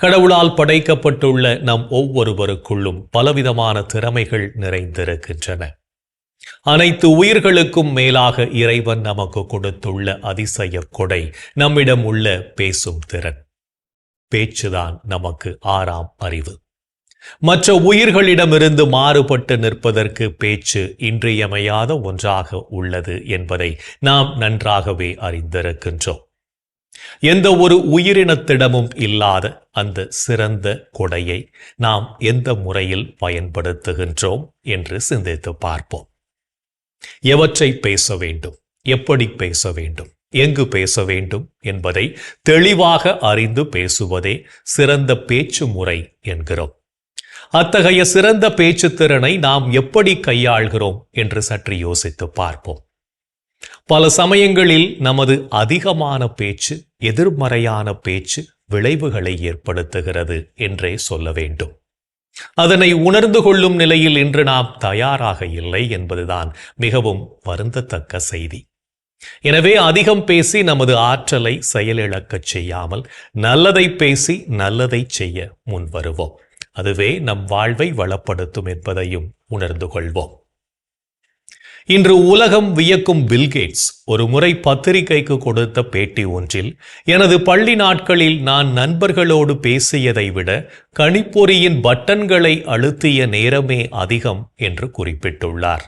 கடவுளால் படைக்கப்பட்டுள்ள நம் ஒவ்வொருவருக்குள்ளும் பலவிதமான திறமைகள் நிறைந்திருக்கின்றன. அனைத்து உயிர்களுக்கும் மேலாக இறைவன் நமக்கு கொடுத்துள்ள அதிசய கொடை நம்மிடம் உள்ள பேசும் திறன். பேச்சுதான் நமக்கு ஆறாம் அறிவு. மற்ற உயிர்களிடமிருந்து மாறுபட்டு நிற்பதற்கு பேச்சு இன்றியமையாத ஒன்றாக உள்ளது என்பதை நாம் நன்றாகவே அறிந்திருக்கின்றோம். எந்த ஒரு உயிரினத்திடமும் இல்லாத அந்த சிறந்த கொடையை நாம் எந்த முறையில் பயன்படுத்துகின்றோம் என்று சிந்தித்து பார்ப்போம். எவற்றை பேச வேண்டும்? எப்படி பேச வேண்டும்? எங்கு பேச வேண்டும்? என்பதை தெளிவாக அறிந்து பேசுவதே சிறந்த பேச்சு முறை என்கிறோம். அத்தகைய சிறந்த பேச்சு திறனை நாம் எப்படி கையாள்கிறோம் என்று சற்று யோசித்து பார்ப்போம். பல சமயங்களில் நமது அதிகமான பேச்சு எதிர்மறையான பேச்சு விளைவுகளை ஏற்படுத்துகிறது என்றே சொல்ல வேண்டும். அதனை உணர்ந்து கொள்ளும் நிலையில் இன்று நாம் தயாராக இல்லை என்பதுதான் மிகவும் வருந்தத்தக்க செய்தி. எனவே அதிகம் பேசி நமது ஆற்றலை செயலிழக்கச் செய்யாமல் நல்லதை பேசி நல்லதை செய்ய முன்வருவோம். அதுவே நம் வாழ்வை வளப்படுத்தும் என்பதையும் உணர்ந்து கொள்வோம். இன்று உலகம் வியக்கும் பில்கேட்ஸ் ஒரு முறை பத்திரிகைக்கு கொடுத்த பேட்டி ஒன்றில் எனது பள்ளி நாட்களில் நான் நண்பர்களோடு பேசியதை விட கணிப்பொறியின் பட்டன்களை அழுத்திய நேரமே அதிகம் என்று குறிப்பிட்டுள்ளார்.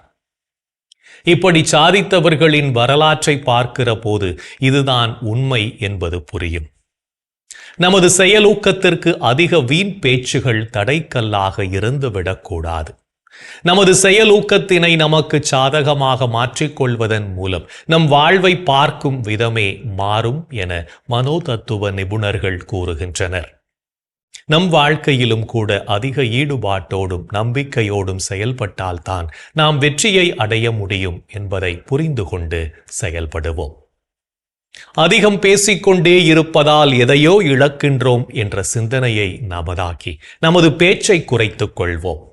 இப்படி சாதித்தவர்களின் வரலாற்றை பார்க்கிற போது இதுதான் உண்மை என்பது புரியும். நமது செயலூக்கத்திற்கு அதிக வீண் பேச்சுகள் தடைக்கல்லாக இருந்துவிடக்கூடாது நமது செயலூக்கத்தினை நமக்கு சாதகமாக மாற்றிக்கொள்வதன் மூலம் நம் வாழ்வை பார்க்கும் விதமே மாறும் என மனோதத்துவ நிபுணர்கள் கூறுகின்றனர். நம் வாழ்க்கையிலும் கூட அதிக ஈடுபாட்டோடும் நம்பிக்கையோடும் செயல்பட்டால்தான் நாம் வெற்றியை அடைய முடியும் என்பதை புரிந்து கொண்டு செயல்படுவோம். அதிகம் பேசிக்கொண்டே இருப்பதால் எதையோ இழக்கின்றோம் என்ற சிந்தனையை நமதாக்கி நமது பேச்சை குறைத்துக் கொள்வோம்.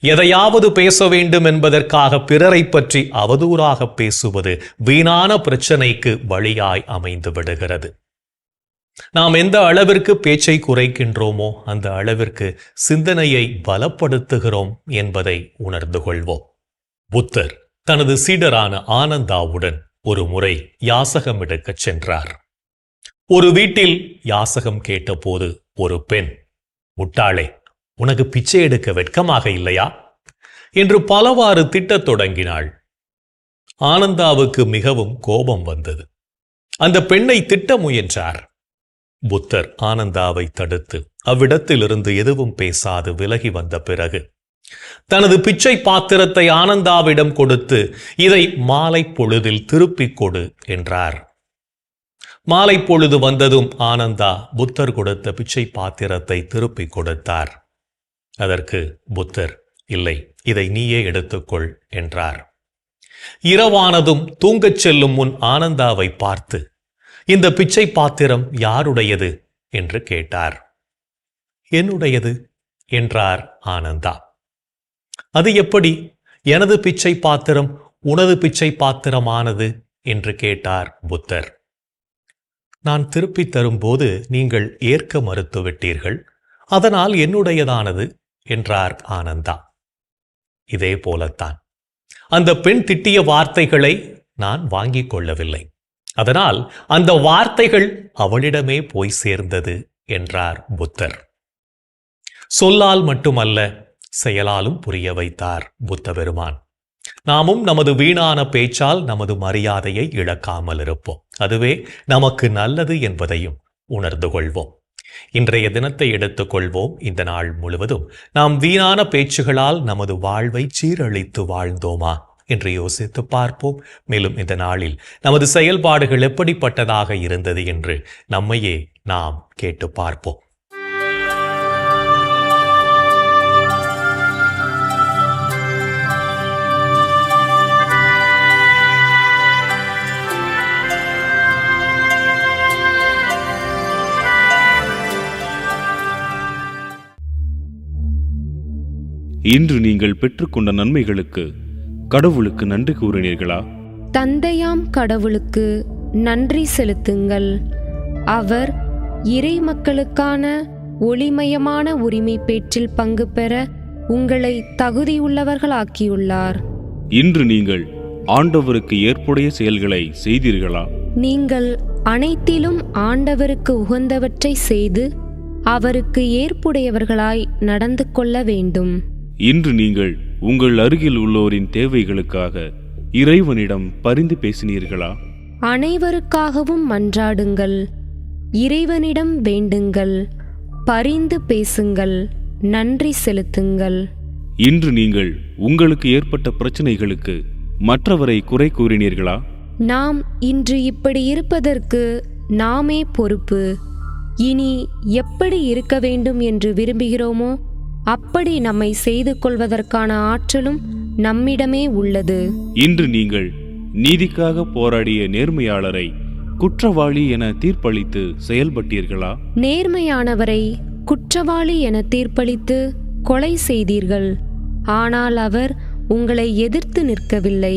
எதையாவது பேச வேண்டும் என்பதற்காக பிறரை பற்றி அவதூறாக பேசுவது வீணான பிரச்சனைக்கு வழியாய் அமைந்து விடுகிறது. நாம் எந்த அளவிற்கு பேச்சை குறைக்கின்றோமோ அந்த அளவிற்கு சிந்தனையை பலப்படுத்துகிறோம் என்பதை உணர்ந்து கொள்வோம். புத்தர் தனது சீடரான ஆனந்தாவுடன் ஒரு முறை யாசகம் எடுக்கச் சென்றார். ஒரு வீட்டில் யாசகம் கேட்டபோது ஒரு பெண் முட்டாளே உனக்கு பிச்சை எடுக்க வெட்கமாக இல்லையா? என்று பலவாறு திட்டத் தொடங்கினாள். ஆனந்தாவுக்கு மிகவும் கோபம் வந்தது. அந்த பெண்ணை திட்ட முயன்றார். புத்தர் ஆனந்தாவை தடுத்து அவ்விடத்திலிருந்து எதுவும் பேசாது விலகி வந்த பிறகு தனது பிச்சை பாத்திரத்தை ஆனந்தாவிடம் கொடுத்து இதை மாலை பொழுதில் திருப்பிக் கொடு என்றார். மாலை பொழுது வந்ததும் ஆனந்தா புத்தர் கொடுத்த பிச்சை பாத்திரத்தை திருப்பிக் கொடுத்தார். அதற்கு புத்தர் இல்லை இதை நீயே எடுத்துக்கொள் என்றார். இரவானதும் தூங்கச் செல்லும் முன் ஆனந்தாவை பார்த்து இந்த பிச்சை பாத்திரம் யாருடையது? என்று கேட்டார். என்னுடையது? என்றார் ஆனந்தா. அது எப்படி? எனது பிச்சை பாத்திரம் உனது பிச்சை பாத்திரமானது? என்று கேட்டார் புத்தர். நான் திருப்பித் தரும்போது நீங்கள் ஏற்க மறுத்துவிட்டீர்கள். அதனால் என்னுடையதானது? என்றார் ஆனந்தா. இதே போலத்தான். அந்த பெண் திட்டிய வார்த்தைகளை நான் வாங்கிக் கொள்ளவில்லை. அதனால் அந்த வார்த்தைகள் அவளிடமே போய் சேர்ந்தது என்றார் புத்தர். சொல்லால் மட்டுமல்ல செயலாலும் புரிய வைத்தார் புத்த பெருமான் நாமும் நமது வீணான பேச்சால் நமது மரியாதையை இழக்காமல் இருப்போம் அதுவே நமக்கு நல்லது என்பதையும் உணர்ந்து கொள்வோம். இன்றைய தினத்தை எடுத்துக்கொள்வோம். இந்த நாள் முழுவதும் நாம் வீணான பேச்சுகளால் நமது வாழ்வை சீரழித்து வாழ்ந்தோமா என்று யோசித்து பார்ப்போம். மேலும் இந்த நாளில் நமது செயல்பாடுகள் எப்படிப்பட்டதாக இருந்தது என்று நம்மையே நாம் கேட்டு பார்ப்போம். இன்று நீங்கள் பெற்றுக்கொண்ட நன்மைகளுக்கு கடவுளுக்கு நன்றி கூறினீர்களா? தந்தையாம் கடவுளுக்கு நன்றி செலுத்துங்கள். அவர் இறை மக்களுக்கான ஒளிமயமான உரிமை பேற்றில் பங்கு பெற உங்களை தகுதியுள்ளவர்களாக்கியுள்ளார். இன்று நீங்கள் ஆண்டவருக்கு ஏற்புடைய செயல்களை செய்தீர்களா? நீங்கள் அனைத்திலும் ஆண்டவருக்கு உகந்தவற்றை செய்து அவருக்கு ஏற்புடையவர்களாய் நடந்து கொள்ள வேண்டும். இன்று நீங்கள் உங்கள் அருகில் உள்ளோரின் தேவைகளுக்காக இறைவனிடம் பரிந்து பேசினீர்களா? அனைவருக்காகவும் மன்றாடுங்கள். இறைவனிடம் வேண்டுங்கள். பரிந்து பேசுங்கள். நன்றி செலுத்துங்கள். இன்று நீங்கள் உங்களுக்கு ஏற்பட்ட பிரச்சனைகளுக்கு மற்றவரை குறை கூறினீர்களா? நாம் இன்று இப்படி இருப்பதற்கு நாமே பொறுப்பு. இனி எப்படி இருக்க வேண்டும் என்று விரும்புகிறோமோ அப்படி நம்மை செய்து கொள்வதற்கான ஆற்றலும் நம்மிடமே உள்ளது. இன்று நீங்கள் நீதிக்காக போராடிய நேர்மையாளரை குற்றவாளி என தீர்ப்பளித்து செயல்பட்டீர்களா? நேர்மையானவரை குற்றவாளி என தீர்ப்பளித்து கொலை செய்தீர்கள். ஆனால் அவர் உங்களை எதிர்த்து நிற்கவில்லை.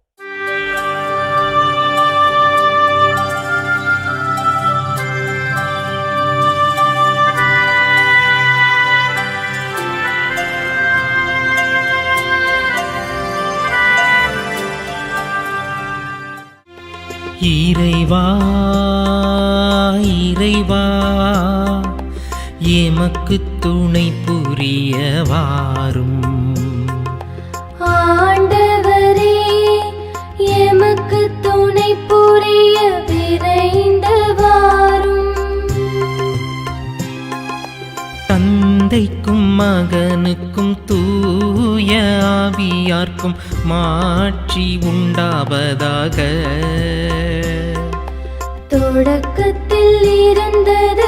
இறைவா இறைவா எமக்கு துணை புரிய வாரும் ஆண்டவரே எமக்கு துணை புரிய விரைந்து வாரும் தந்தைக்கும் மகனுக்கும் தூய ஆவியார்க்கும் மாட்சி உண்டாவதாக. தொடக்கத்தில் இருந்தது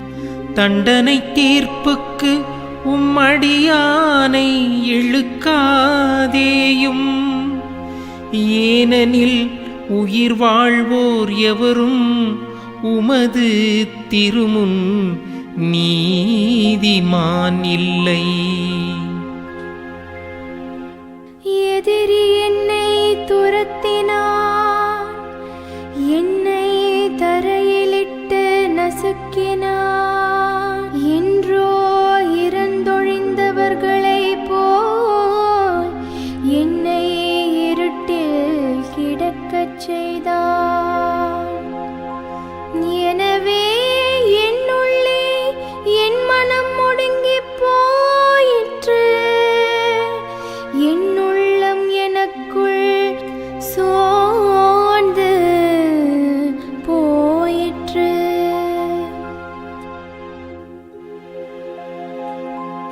தண்டனை தீர்ப்புக்கு உம்மடியானை இழுக்காதேயும். ஏனெனில் உயிர் வாழ்வோர் எவரும் உமது திருமுன் நீதிமான் இல்லை. எதிரி என்னை துரத்தினார் என்னை தரையிலிட்டு நசுக்கினார்.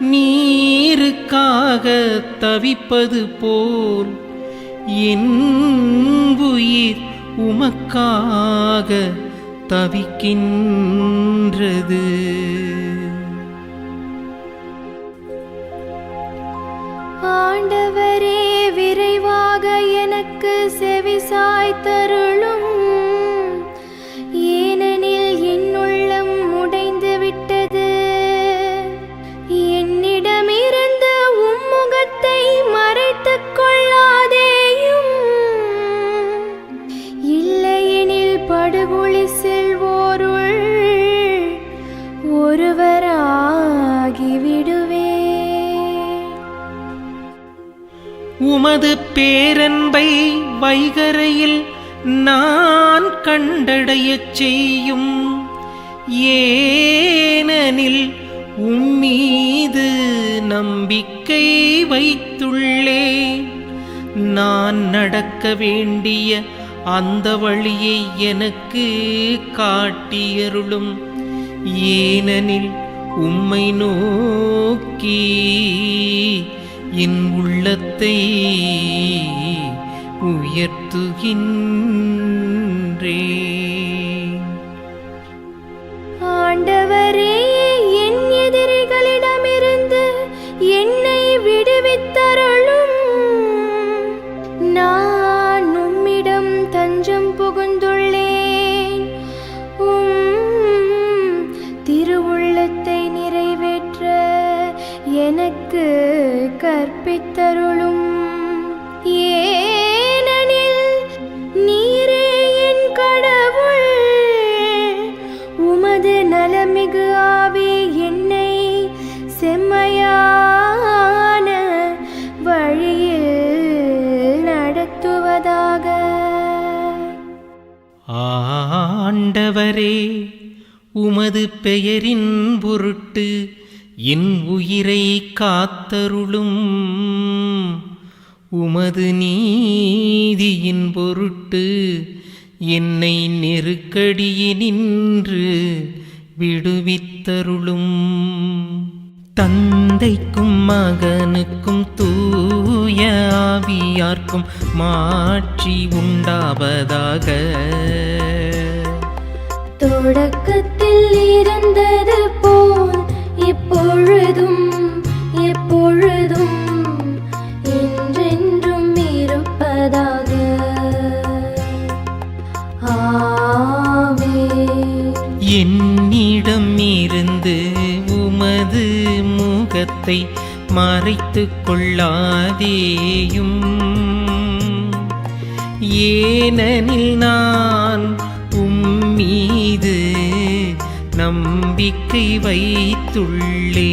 நீருக்காக தவிப்பது போல் என் உயிர் உமக்காக தவிக்கின்றது. ஆண்டவரே விரைவாக எனக்கு செவிசாய்த்தருளும் வைகரையில் நான் கண்டடையச் செய்யும் ஏனனில் உம்மீது நம்பிக்கை வைத்துள்ளேன் நான் நடக்க வேண்டிய அந்த வழியை எனக்கு காட்டியருளும் ஏனெனில் உம்மை நோக்கி என் உள்ளத்தை உயர்த்துகின்றே ஆண்டவரே உமது பெயரின் பொருட்டு என் உயிரை காத்தருளும். உமது நீதியின் பொருட்டு என்னை நெருக்கடியினின்று விடுவித்தருளும். தந்தைக்கும் மகனுக்கும் தூய ஆவியார்க்கும் உண்டாவதாக. தொடக்கத்தில் இருந்தது போல் இப்பொழுதும் எப்பொழுதும் என்றென்றும் இருப்பதாக. ஆமென். என்னிடம் இருந்து உமது முகத்தை மறைத்து கொள்ளாதேயும். ஏனெனில் நான் மீது நம்பிக்கை வைத்துள்ளே.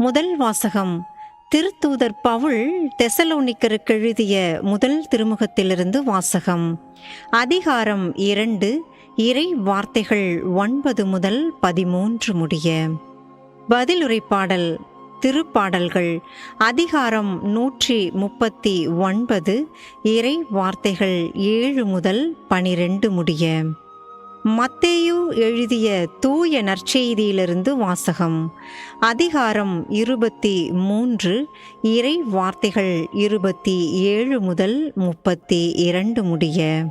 முதல் வாசகம். திருத்தூதர் பவுல் தெசலோனிக்கருக்கு எழுதிய முதல் திருமுகத்திலிருந்து வாசகம். அதிகாரம் இரண்டு இறை வார்த்தைகள் ஒன்பது முதல் பதிமூன்று முடிய. பதிலுரைப்பாடல் திருப்பாடல்கள் அதிகாரம் நூற்றி முப்பத்தி ஒன்பது இறை வார்த்தைகள் ஏழு முதல் பனிரெண்டு முடிய. மத்தேயு எழுதிய தூய நற்செய்தியிலிருந்து வாசகம். அதிகாரம் இருபத்தி மூன்று இறை வார்த்தைகள் இருபத்தி ஏழு முதல் முப்பத்தி இரண்டு முடிய.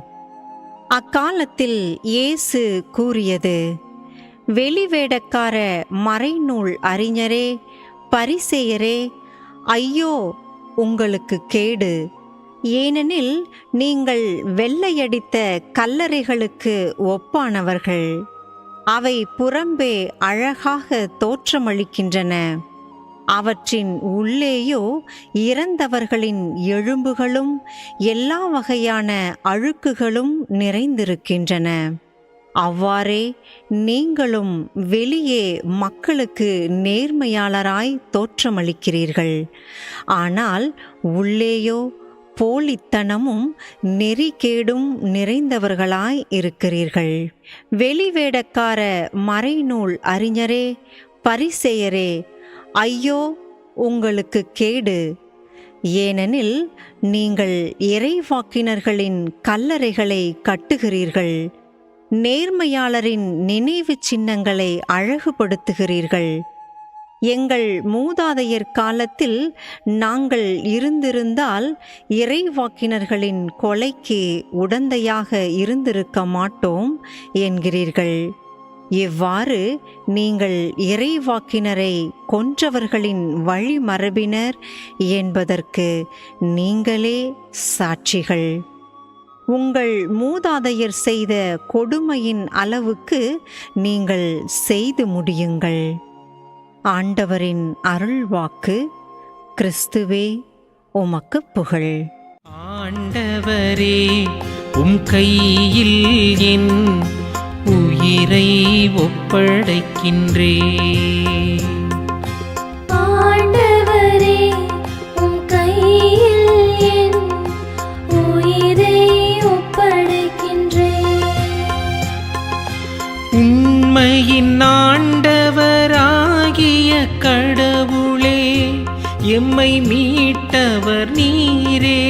அக்காலத்தில் இயேசு கூறியது வெளிவேடக்கார மறைநூல் அறிஞரே பரிசெயரே ஐயோ உங்களுக்கு கேடு. ஏனெனில் நீங்கள் வெள்ளையடித்த கல்லறைகளுக்கு ஒப்பானவர்கள். அவை புறம்பே அழகாக தோற்றமளிக்கின்றன. அவற்றின் உள்ளேயோ இறந்தவர்களின் எலும்புகளும் எல்லா வகையான அழுக்குகளும் நிறைந்திருக்கின்றன. அவ்வாறே நீங்களும் வெளியே மக்களுக்கு நேர்மையாளராய் தோற்றமளிக்கிறீர்கள். ஆனால் உள்ளேயோ போலித்தனமும் நெறிகேடும் நிறைந்தவர்களாய் இருக்கிறீர்கள். வெளிவேடக்கார மறைநூல் அறிஞரே பரிசெயரே ஐயோ உங்களுக்கு கேடு. ஏனெனில் நீங்கள் இறைவாக்கினர்களின் கல்லறைகளை கட்டுகிறீர்கள் நேர்மையாளரின் நினைவு சின்னங்களை அழகுபடுத்துகிறீர்கள். எங்கள் மூதாதையர் காலத்தில் நாங்கள் இருந்திருந்தால் இறைவாக்கினர்களின் கொலைக்கு உடந்தையாக இருந்திருக்க மாட்டோம் என்கிறீர்கள். இவ்வாறு நீங்கள் இறைவாக்கினரை கொன்றவர்களின் வழிமரபினர் என்பதற்கு நீங்களே சாட்சிகள். உங்கள் மூதாதையர் செய்த கொடுமையின் அளவுக்கு நீங்கள் செய்து முடியுங்கள். ஆண்டவரின் அருள்வாக்கு கிறிஸ்துவே உமக்கு புகழ். ஆண்டவரே உம் கையில் என் உயிரை ஒப்படைக்கின்றே. ஆண்டவரே உம் கையில் என் உயிரை ஒப்படைக்கின்றேன் உண்மையின் ஆண்டவராகிய கடவுளே எம்மை மீட்டவர் நீரே.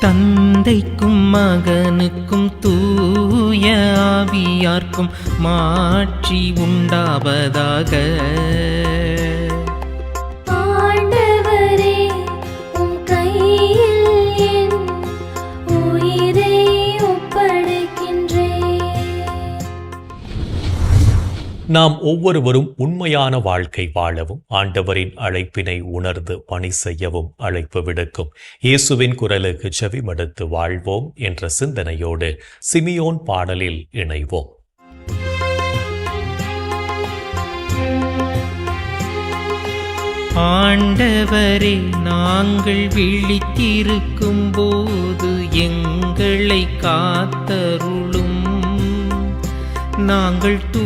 தந்தைக்கும் மகனுக்கும் தூய ஆவியார்க்கும் மாற்றி உண்டாவதாக. நாம் ஒவ்வொருவரும் உண்மையான வாழ்க்கை வாழவும் ஆண்டவரின் அழைப்பினை உணர்ந்து பணி செய்யவும் அழைப்பு விடுக்கும். இயேசுவின் குரலுக்கு செவிமடுத்து வாழ்வோம் என்ற சிந்தனையோடு சிமியோன் பாடலில் இணைவோம். ஆண்டவரே நாங்கள் விழித்திருக்கும் போது எங்களை காத்தருளும். நாங்கள் தூ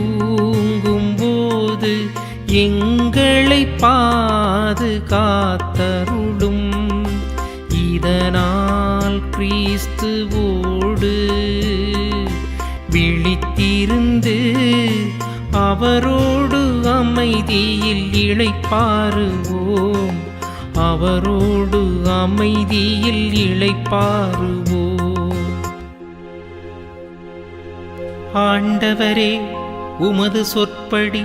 எங்களை பாதுகாத்தருளும். இதனால் கிறிஸ்துவோடு விழித்திருந்து அவரோடு அமைதியில் இழைப்பாருவோம். அவரோடு அமைதியில் இழைப்பாருவோம். ஆண்டவரே உமது சொற்படி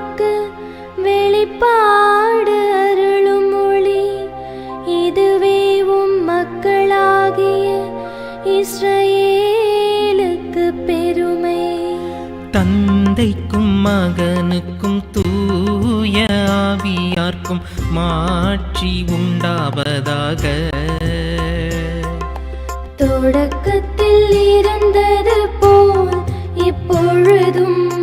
இனத்தாருக்கு வெளிப்பாடு அருளும் மொழி. இதுவே உம் மக்களாகிய இஸ்ரவேலுக்கு பெருமை. தந்தைக்கும் மகனுக்கும் தூய ஆவியார்க்கும் மாட்சி உண்டாவதாக. தொடக்கத்தில் இருந்தது போல் இப்பொழுதும்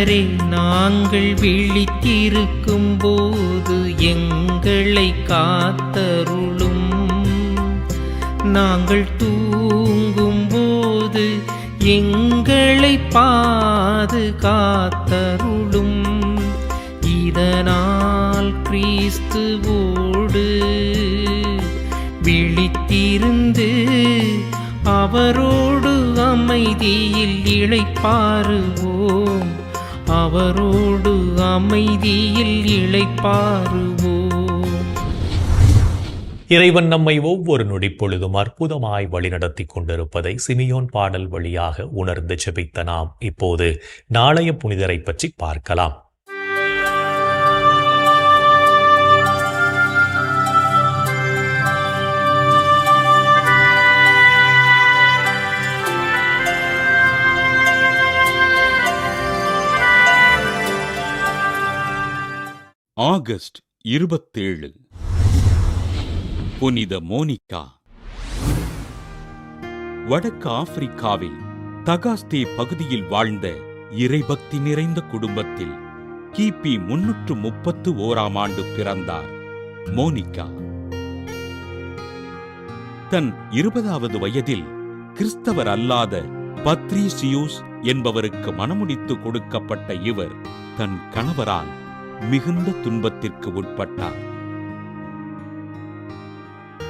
ஆண்டவரே நாங்கள் விழித்திருக்கும் போது எங்களை காத்தருளும். நாங்கள் தூங்கும் போது எங்களை பாதுகாத்தருளும். இதனால் கிறிஸ்துவோடு விழித்திருந்து அவரோடு அமைதியில் இளைப்பாறுவோம் அவரோடு அமைதியில் இழைப்பாருவோ? இறைவன் நம்மை ஒவ்வொரு நொடிப்பொழுதும் அற்புதமாய் வழிநடத்தி கொண்டிருப்பதை சிமியோன் பாடல் வழியாக உணர்ந்து செபித்த நாம் இப்போது நாளைய புனிதரை பற்றி பார்க்கலாம். ஆகஸ்ட் இருபத்தேழு. புனித மோனிகா. வடக்கு ஆப்பிரிக்காவில் தகாஸ்தே பகுதியில் வாழ்ந்த இறைபக்தி நிறைந்த குடும்பத்தில் கிபி முன்னூற்று முப்பத்து ஓராம் ஆண்டு பிறந்தார் மோனிகா. தன் இருபதாவது வயதில் கிறிஸ்தவர் அல்லாத பத்ரிசியூஸ் என்பவருக்கு மனமுடித்து கொடுக்கப்பட்ட இவர் தன் கணவரால் மிகுந்த துன்பத்திற்கு உட்பட்டார்.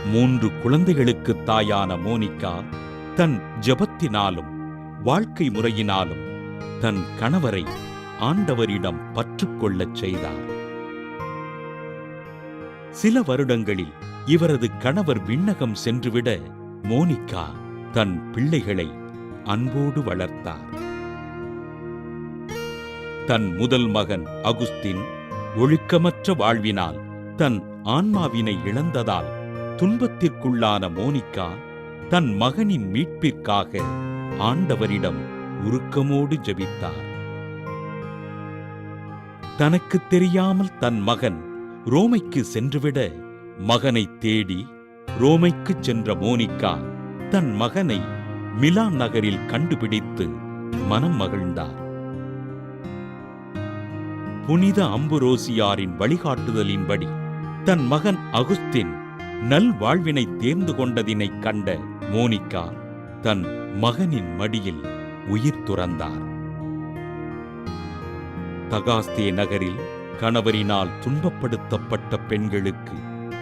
மூன்று குழந்தைகளுக்கு தாயான மோனிகா தன் ஜெபத்தினாலும் வாழ்க்கை முறையினாலும் தன் கணவரை ஆண்டவரிடம் பற்றுக்கொள்ளச் செய்தார். சில வருடங்களில் இவரது கணவர் விண்ணகம் சென்றுவிட மோனிகா தன் பிள்ளைகளை அன்போடு வளர்த்தார். தன் முதல் மகன் அகுஸ்தின் ஒழுக்கமற்ற வாழ்வினால் தன் ஆன்மாவினை இழந்ததால் துன்பத்திற்குள்ளான மோனிகா தன் மகனின் மீட்பிற்காக ஆண்டவரிடம் உருக்கமோடு ஜபித்தார். தனக்கு தெரியாமல் தன் மகன் ரோமைக்கு சென்றுவிட மகனை தேடி ரோமைக்கு சென்ற மோனிகா தன் மகனை மிலான் நகரில் கண்டுபிடித்து மனம் மகிழ்ந்தார். புனித அம்புரோசியாரின் வழிகாட்டுதலின்படி தன் மகன் அகுஸ்தின் நல்வாழ்வினை தேர்ந்து கொண்டதினைக் கண்ட மோனிகா தன் மகனின் மடியில் உயிர் துறந்தார். தகாஸ்தே நகரில் கணவரினால் துன்பப்படுத்தப்பட்ட பெண்களுக்கு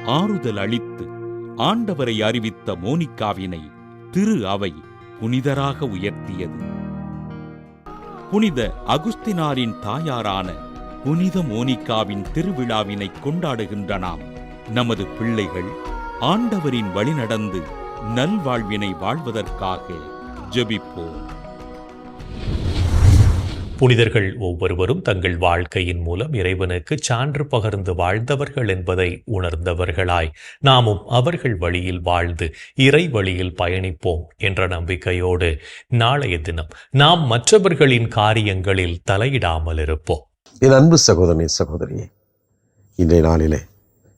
ஆறுதல் அளித்து ஆண்டவரை அறிவித்த மோனிகாவினை திரு அவை புனிதராக உயர்த்தியது. புனித அகுஸ்தினாரின் தாயாரான புனித மோனிகாவின் திருவிழாவினை கொண்டாடுகின்ற நாம் நமது பிள்ளைகள் ஆண்டவரின் வழி நடந்து நல்வாழ்வினை வாழ்வதற்காக ஜெபிப்போம். புனிதர்கள் ஒவ்வொருவரும் தங்கள் வாழ்க்கையின் மூலம் இறைவனுக்கு சான்று பகர்ந்து வாழ்ந்தவர்கள் என்பதை உணர்ந்தவர்களாய் நாமும் அவர்கள் வழியில் வாழ்ந்து இறை வழியில் பயணிப்போம் என்ற நம்பிக்கையோடு நாளைய தினம் நாம் மற்றவர்களின் காரியங்களில் தலையிடாமல் இருப்போம் என் அன்பு சகோதரனே சகோதரியே இன்றைய நாளிலே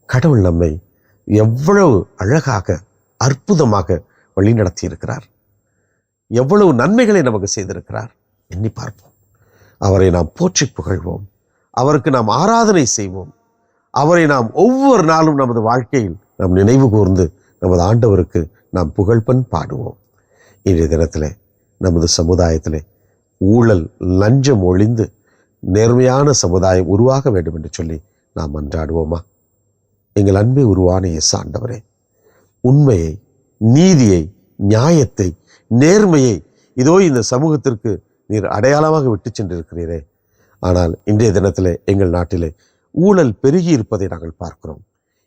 கடவுள் நம்மை எவ்வளவு அழகாக அற்புதமாக வழிநடத்தி இருக்கிறார் எவ்வளவு நன்மைகளை நமக்கு செய்திருக்கிறார். எண்ணி பார்ப்போம். அவரை நாம் போற்றி புகழ்வோம். அவருக்கு நாம் ஆராதனை செய்வோம். அவரை நாம் ஒவ்வொரு நாளும் நமது வாழ்க்கையில் நாம் நினைவு கூர்ந்து நமது ஆண்டவருக்கு நாம் புகழ்பன் பாடுவோம். இன்றைய தினத்தில் நமது சமுதாயத்திலே ஊழல் லஞ்சம் ஒழிந்து நேர்மையான சமுதாயம் உருவாக வேண்டும் என்று சொல்லி நாம் மன்றாடுவோமா எங்கள் அன்பை உருவான இயேசு ஆண்டவரே உண்மையை நீதியை நியாயத்தை நேர்மையை இதோ இந்த சமூகத்திற்கு நீர் அடையாளமாக விட்டு சென்றிருக்கிறீரே. ஆனால் இன்றைய தினத்திலே எங்கள் நாட்டிலே ஊழல் பெருகி இருப்பதை நாங்கள் பார்க்கிறோம்.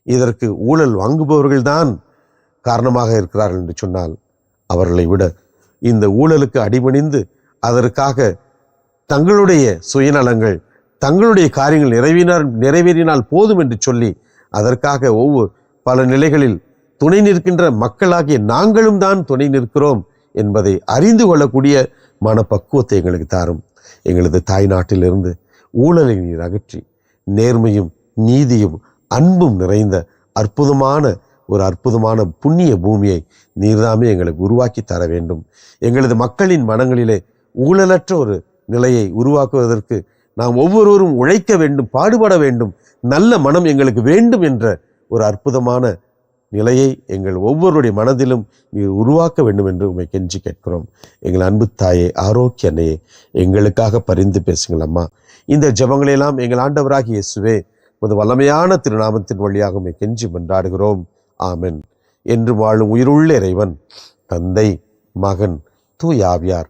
இதற்கு ஊழல் வாங்குபவர்கள்தான் காரணமாக இருக்கிறார்கள் என்று சொன்னால் அவர்களை விட இந்த ஊழலுக்கு அடிபணிந்து அதற்காக தங்களுடைய சுயநலங்கள் தங்களுடைய காரியங்கள் நிறைவேறினால் நிறைவேறினால் போதும் என்று சொல்லி அதற்காக ஒவ்வொரு பல நிலைகளில் துணை நிற்கின்ற மக்களாகிய நாங்களும் தான் துணை நிற்கிறோம் என்பதை அறிந்து கொள்ளக்கூடிய மனப்பக்குவத்தை எங்களுக்கு தாரும். எங்களது தாய் நாட்டிலிருந்து ஊழலை நீர் அகற்றி நேர்மையும் நீதியும் அன்பும் நிறைந்த அற்புதமான ஒரு அற்புதமான புண்ணிய பூமியை நீர்தாமே எங்களுக்கு உருவாக்கி தர வேண்டும். எங்களது மக்களின் மனங்களிலே ஊழலற்ற ஒரு நிலையை உருவாக்குவதற்கு நாம் ஒவ்வொருவரும் உழைக்க வேண்டும் பாடுபட வேண்டும் நல்ல மனம் எங்களுக்கு வேண்டும் என்ற ஒரு அற்புதமான நிலையை எங்கள் ஒவ்வொருடைய மனதிலும் நீர் உருவாக்க வேண்டும் என்று உண்மை கெஞ்சி கேட்கிறோம். எங்கள் அன்பு தாயே ஆரோக்கிய அன்னையே எங்களுக்காக பரிந்து பேசுங்கள் அம்மா. இந்த ஜெபங்களையெல்லாம் எங்கள் ஆண்டவராகிய இயேசுவே உமது வல்லமையான திருநாமத்தின் வழியாக உண்மை கெஞ்சி மன்றாடுகிறோம். ஆமென். என்று வாழும் உயிருள்ள இறைவன் தந்தை மகன் தூயாவியார்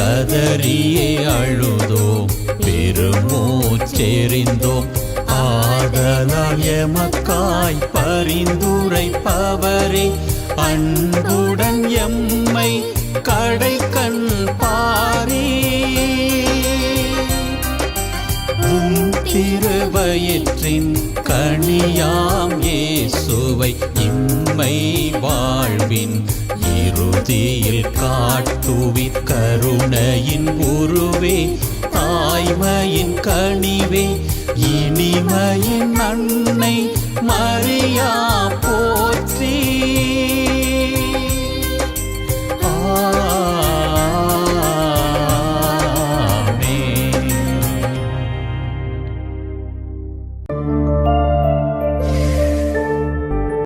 கதறியே அழுதோம் பெருமூச்செறிந்தோம். ஆதலால் எமக்காய் பரிந்துரைப்பவரே அன்புடன் எம்மை கடை கண் பாரே. திருவயிற்றின் கனியாம் இயேசுவை இம்மை வாழ்வின் இறுதியில் காட்டுவி கருணையின் உருவே தாய்மையின் கனிவே இனிமையின் அன்னை மரியா போற்றி. ஆ